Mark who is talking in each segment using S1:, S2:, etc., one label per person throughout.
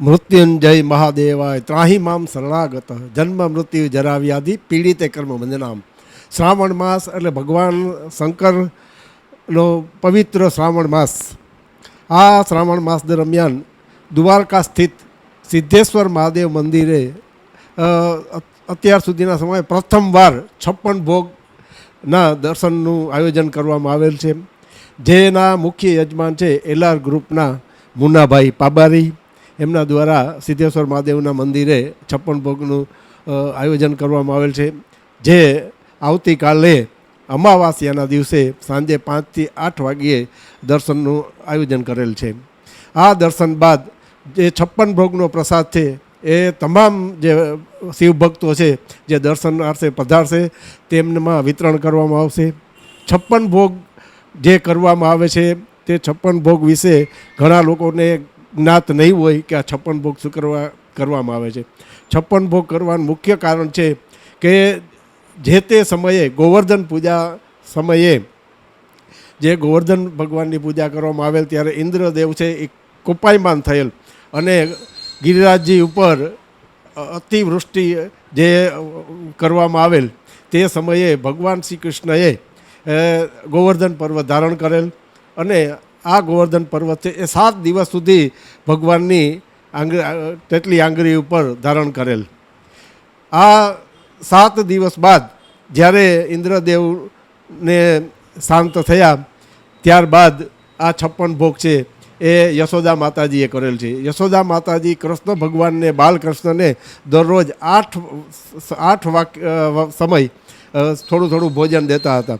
S1: મૃત્યુંજય મહાદેવાય. ત્રાહી મામ શરણાગત. જન્મ મૃત્યુ જરાવ્યાધિ, પીડિતે કર્મ વંદનામ. શ્રાવણ માસ એટલે ભગવાન શંકરનો પવિત્ર શ્રાવણ માસ. આ શ્રાવણ માસ દરમિયાન દ્વારકા સ્થિત સિદ્ધેશ્વર મહાદેવ મંદિરે અત્યાર સુધીના સમયે પ્રથમવાર છપ્પન ભોગના દર્શનનું આયોજન કરવામાં આવેલ છે. જેના મુખ્ય યજમાન છે એલઆર ગ્રુપના મુન્નાભાઈ પાબારી. એમના દ્વારા સિદ્ધેશ્વર મહાદેવના મંદિરે છપ્પન ભોગનું આયોજન કરવામાં આવેલ છે. જે આવતીકાલે અમાવાસ્યાના દિવસે સાંજે પાંચથી આઠ વાગ્યે દર્શનનું આયોજન કરેલ છે. આ દર્શન બાદ જે છપ્પન ભોગનો પ્રસાદ છે, એ તમામ જે શિવભક્તો છે, જે દર્શનાર્થે પધારશે તેમનામાં વિતરણ કરવામાં આવશે. છપ્પન ભોગ જે કરવામાં આવે છે, તે છપ્પન ભોગ વિશે ઘણા લોકોને જ્ઞાત નહીં હોય કે આ છપ્પન ભોગ શું કરવા કરવામાં આવે છે. છપ્પન ભોગ કરવાનું મુખ્ય કારણ છે કે જે તે સમયે ગોવર્ધન પૂજા સમયે જે ગોવર્ધન ભગવાનની પૂજા કરવામાં આવેલ ત્યારે ઇન્દ્રદેવ છે એ કોપાયમાન થયેલ અને ગિરિરાજજી ઉપર અતિવૃષ્ટિ જે કરવામાં આવેલ તે સમયે ભગવાન શ્રી કૃષ્ણએ ગોવર્ધન પર્વત ધારણ કરેલ અને આ ગોવર્ધન પર્વત છે એ સાત દિવસ સુધી ભગવાનની આંગ તેટલી આંગળી ઉપર ધારણ કરેલ. આ સાત દિવસ બાદ જ્યારે ઇન્દ્રદેવને શાંત થયા, ત્યારબાદ આ છપ્પન ભોગ છે એ યશોદા માતાજીએ કરેલ છે. યશોદા માતાજી કૃષ્ણ ભગવાનને, બાલકૃષ્ણને દરરોજ આઠ આઠ વાક સમય થોડું થોડું ભોજન દેતા હતા.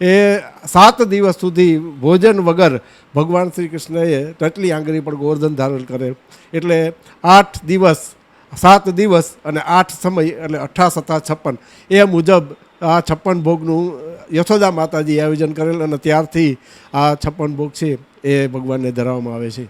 S1: એ સાત દિવસ સુધી ભોજન વગર ભગવાન શ્રી કૃષ્ણએ ટટલી આંગળી પર ગોવર્ધન ધારણ કરે. એટલે આઠ દિવસ, સાત દિવસ અને આઠ સમય, એટલે અઠાસ હતા છપ્પન. એ મુજબ આ છપ્પન ભોગનું યશોદા માતાજી આયોજન કરેલ અને ત્યારથી આ છપ્પન ભોગ છે એ ભગવાનને ધરાવવામાં આવે છે.